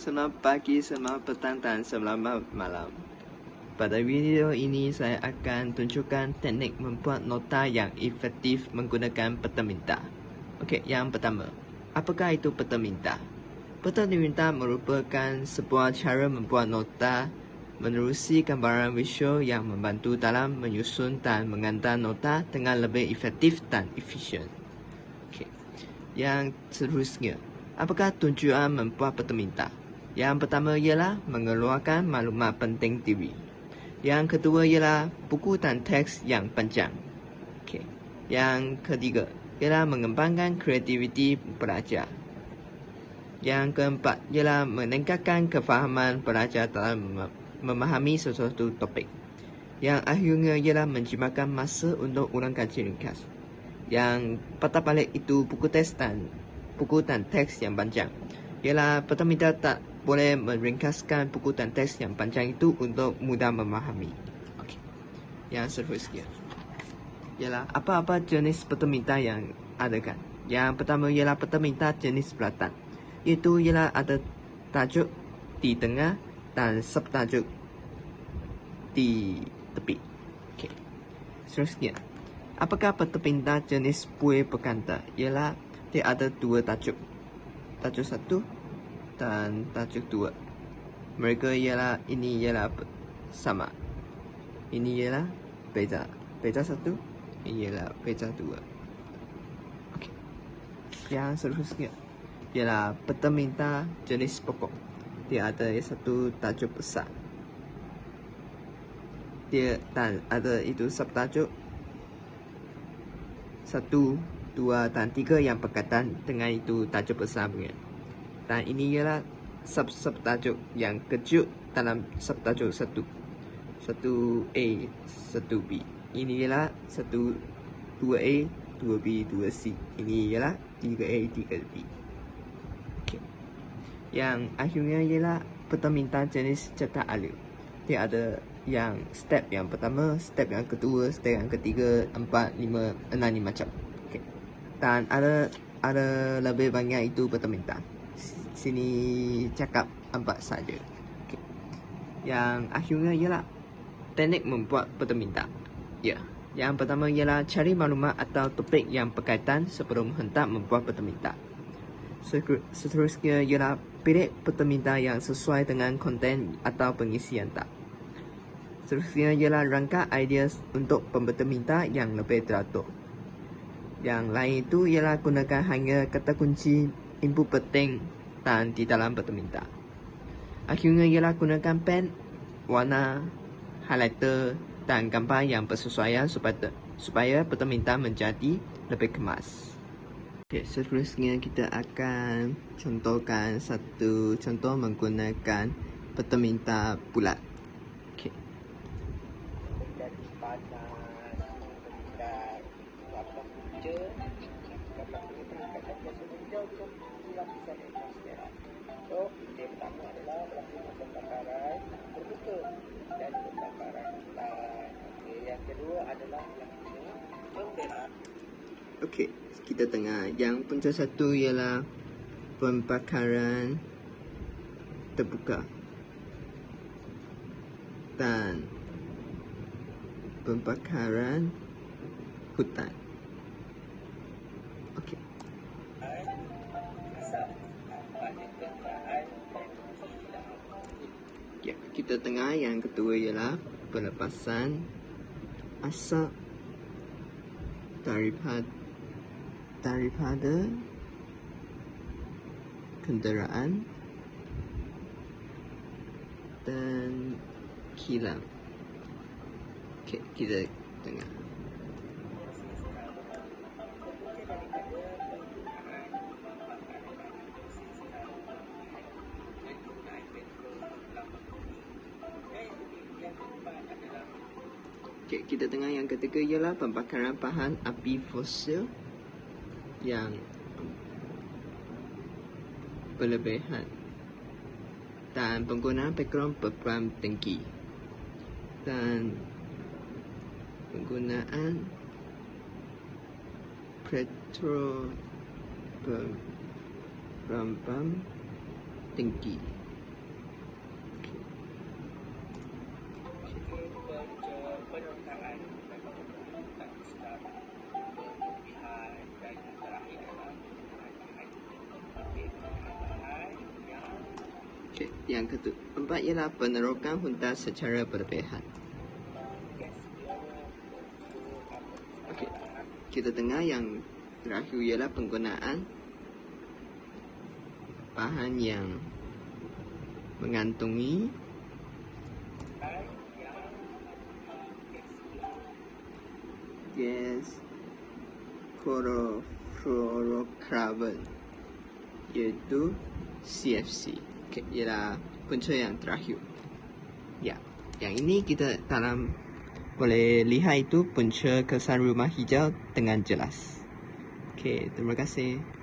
Selamat pagi, selamat petang dan selamat malam. Pada video ini saya akan tunjukkan teknik membuat nota yang efektif menggunakan peta. Okey, yang pertama, apakah itu peta minta? Peta minta merupakan sebuah cara membuat nota menerusi gambaran visual yang membantu dalam menyusun dan mengantar nota dengan lebih efektif dan efisien. Okey. Yang seterusnya, apakah tujuan membuat peta minta? Yang pertama ialah mengeluarkan maklumat penting diri. Yang kedua ialah buku dan teks yang panjang. Okey. Yang ketiga ialah mengembangkan kreativiti pelajar. Yang keempat ialah meningkatkan kefahaman pelajar dalam memahami sesuatu topik. Yang akhirnya ialah menjimatkan masa untuk ulang kaji ringkas. Yang patah balik itu buku teks dan buku dan teks yang panjang. Ialah pertama tak boleh meringkaskan buku dan teks yang panjang itu untuk mudah memahami. Okey. Yang seterusnya ialah apa-apa jenis perteminta yang ada kan. Yang pertama ialah perteminta jenis belatan. Itu ialah ada tajuk di tengah dan subtajuk di tepi. Okey. Seterusnya, apakah perteminta jenis puai berkanta? Ialah dia ada dua tajuk. Tajuk satu dan tajuk dua. Mereka ialah ini ialah sama. Ini ialah beza. Beza satu. Ini ialah beza dua. Okey. Yang seterusnya ialah perteminta jenis pokok. Dia ada satu tajuk besar. Dia dan ada itu subtajuk satu, dua dan tiga yang berkaitan dengan itu tajuk besar punya. Dan ini ialah sub-sub tajuk yang kecil dalam subtajuk satu. Satu A, satu B. Ini ialah satu, dua A, dua B, dua C. Ini ialah tiga A, tiga B. Okay. Yang akhirnya ialah permintaan jenis cetak alur. Dia ada yang step yang pertama, step yang kedua, step yang ketiga, empat, lima, enam, lima macam. Okay. Dan ada ada lebih banyak itu permintaan. Sini cakap empat saja. Okay. Yang akhirnya ialah teknik membuat permintaan. Ya. Yang pertama ialah cari maklumat atau topik yang berkaitan sebelum hendak membuat permintaan. Seterusnya ialah pilih permintaan yang sesuai dengan konten atau pengisian tak. Seterusnya ialah rangka idea untuk pemberminta yang lebih teratur. Yang lain itu ialah gunakan hanya kata kunci input penting dan di dalam perminta. Akhirnya ialah gunakan pen, warna, highlighter dan gambar yang bersesuaian supaya supaya perminta menjadi lebih kemas. Okay, seterusnya kita akan contohkan satu contoh menggunakan perminta bulat. So, pertama adalah pembakaran terbuka dan pembakaran hutan. Okay, yang kedua adalah pembelaan. Okey, kita tengah. Yang punca satu ialah pembakaran terbuka dan pembakaran hutan. Kita tengah yang kedua ialah pelepasan asap daripada daripada kenderaan dan kilang. Okey, kita tengah. Kita tengah yang ketiga ialah pembakaran bahan api fosil yang berlebihan dan penggunaan background berperan tinggi dan penggunaan petro berperan tinggi. Secara berlebihan dan yang terakhir penambahan yang keempat ialah penerokan hunta secara berlebihan. Okey. Kita dengar yang terakhir ialah penggunaan bahan yang mengantungi gas chlorofluorocarbon iaitu CFC. Okey, ialah punca yang terakhir. Ya, yang ini kita dalam boleh lihat itu punca kesan rumah hijau dengan jelas. Okey, terima kasih.